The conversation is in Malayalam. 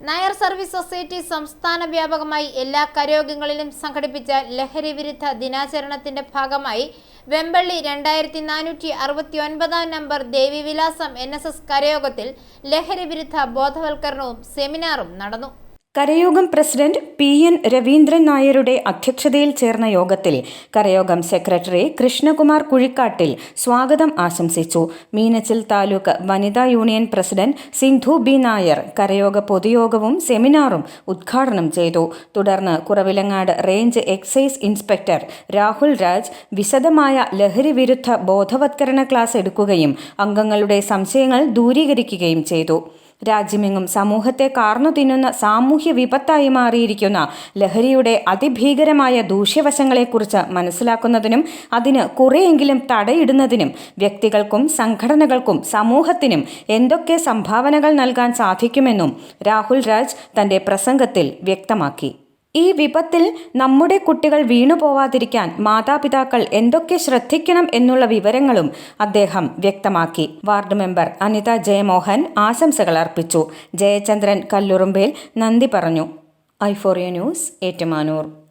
നായർ സർവീസ് സൊസൈറ്റി സംസ്ഥാന വ്യാപകമായി എല്ലാ കരയോഗങ്ങളിലും സംഘടിപ്പിച്ച ലഹരി വിരുദ്ധ ദിനാചരണത്തിന്റെ ഭാഗമായി വെമ്പള്ളി രണ്ടായിരത്തി നാനൂറ്റി അറുപത്തി ഒൻപതാം നമ്പർ എൻ എസ് എസ് കരയോഗത്തിൽ ലഹരി വിരുദ്ധ ബോധവൽക്കരണവും സെമിനാറും നടന്നു. കരയോഗം പ്രസിഡന്റ് പി എൻ രവീന്ദ്രൻ നായരുടെ അധ്യക്ഷതയിൽ ചേർന്ന യോഗത്തിൽ കരയോഗം സെക്രട്ടറി കൃഷ്ണകുമാർ കുഴിക്കാട്ടിൽ സ്വാഗതം ആശംസിച്ചു. മീനച്ചിൽ താലൂക്ക് വനിതാ union president Sindhu B Nair കരയോഗ പൊതുയോഗവും സെമിനാറും ഉദ്ഘാടനം ചെയ്തു. തുടർന്ന് Kuravilangad range excise inspector Rahul Raj വിശദമായ ലഹരി വിരുദ്ധ ബോധവത്കരണ ക്ലാസ് എടുക്കുകയും അംഗങ്ങളുടെ സംശയങ്ങൾ ദൂരീകരിക്കുകയും ചെയ്തു. രാജ്യമെങ്ങും സമൂഹത്തെ കാർന്നു തിന്നുന്ന സാമൂഹ്യ വിപത്തായി മാറിയിരിക്കുന്ന ലഹരിയുടെ അതിഭീകരമായ ദൂഷ്യവശങ്ങളെക്കുറിച്ച് മനസ്സിലാക്കുന്നതിനും അതിന് കുറെയെങ്കിലും തടയിടുന്നതിനും വ്യക്തികൾക്കും സംഘടനകൾക്കും സമൂഹത്തിനും എന്തൊക്കെ സംഭാവനകൾ നൽകാൻ സാധിക്കുമെന്നും രാഹുൽ രാജ് തന്റെ പ്രസംഗത്തിൽ വ്യക്തമാക്കി. ഈ വിപത്തിൽ നമ്മുടെ കുട്ടികൾ വീണുപോവാതിരിക്കാൻ മാതാപിതാക്കൾ എന്തൊക്കെ ശ്രദ്ധിക്കണം എന്നുള്ള വിവരങ്ങളും അദ്ദേഹം വ്യക്തമാക്കി. വാർഡ് മെമ്പർ അനിത ജയമോഹൻ ആശംസകൾ അർപ്പിച്ചു. ജയചന്ദ്രൻ കല്ലുറുമ്പേൽ നന്ദി പറഞ്ഞു. ഐഫോറിയ ന്യൂസ് ഏറ്റുമാനൂർ.